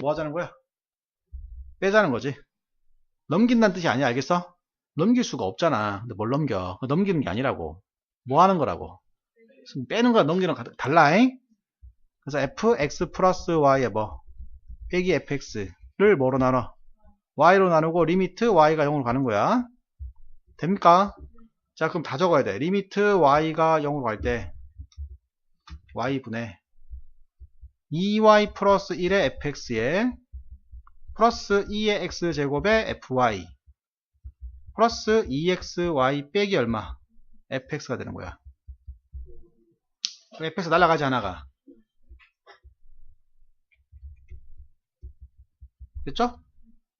뭐 하자는 거야? 빼자는 거지. 넘긴다는 뜻이 아니야, 알겠어? 넘길 수가 없잖아. 근데 뭘 넘겨? 넘기는 게 아니라고. 뭐 하는 거라고? 빼는 거랑 넘기는 거 달라 잉? 그래서 fx 플러스 y의 뭐? 빼기 fx를 뭐로 나눠? y로 나누고 리미트 y가 0으로 가는 거야. 됩니까? 자, 그럼 다 적어야 돼. 리미트 y가 0으로 갈 때 y분의 2y 플러스 1의 fx에 플러스 2의 x제곱의 fy 플러스 2xy 빼기 얼마? fx가 되는 거야. fx 날아가지 않아가. 됐죠?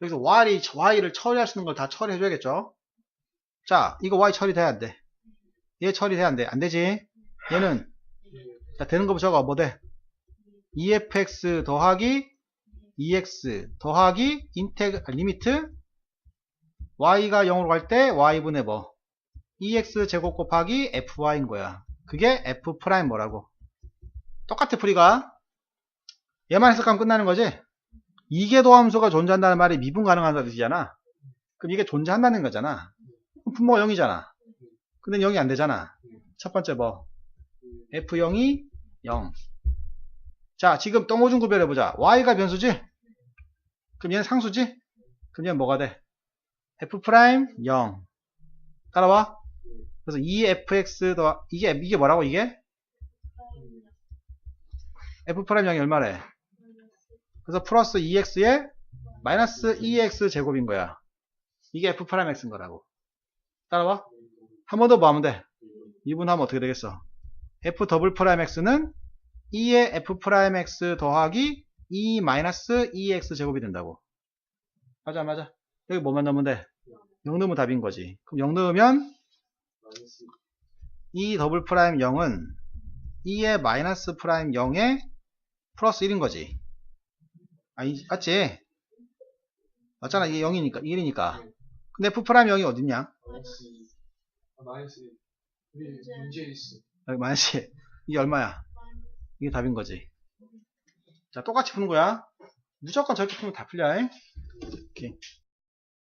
여기서 y, y를 처리할 수 있는 걸 다 처리해 줘야겠죠? 자, 이거 y 처리돼야 안 돼. 얘 처리돼야 안 돼. 안 되지? 얘는, 자, 되는 거 적어. 뭐 돼? 2fx 더하기 2x 더하기 인테그, 아, 리미트 y가 0으로 갈 때 y분의 뭐? 2x 제곱 곱하기 fy인 거야. 그게 f 프라임 뭐라고? 똑같아, 풀이가. 얘만 해석하면 끝나는 거지? 이계 도 함수가 존재한다는 말이 미분 가능하다는 뜻이잖아. 그럼 이게 존재한다는 거잖아. 분모가 0이잖아. 근데 0이 안 되잖아. 첫 번째 뭐? F0이 0. 자, 지금 똥오줌 구별해보자. Y가 변수지? 그럼 얘는 상수지? 그럼 얘는 뭐가 돼? F 프라임 0. 따라와? 그래서 2fx 더, 이게, 이게 뭐라고, 이게? F 프라임 0이 얼마래? 그래서 플러스 2x에 마이너스 2x 제곱인 거야. 이게 f 프라임 x인 거라고. 따라와? 한 번 더 뭐 하면 돼? 미분하면 어떻게 되겠어? f 더블 프라임 x는 2의 f 프라임 x 더하기 2 마이너스 2x 제곱이 된다고. 맞아, 맞아. 여기 뭐만 넣으면 돼? 0 넣으면 답인 거지. 그럼 0 넣으면 2 더블 프라임 0은 2의 마이너스 프라임 0에 플러스 1인 거지. 아니, 맞지? 맞잖아. 이게 0이니까, 1이니까. 근데 F 프라임 0이 어딨냐? 마이너스 아, 마이너스 우리 문제 있어. 여기 마이너스 이게 얼마야? 이게 답인 거지. 자, 똑같이 푸는 거야. 무조건 저렇게 풀면 다 풀려. 잉? 이렇게.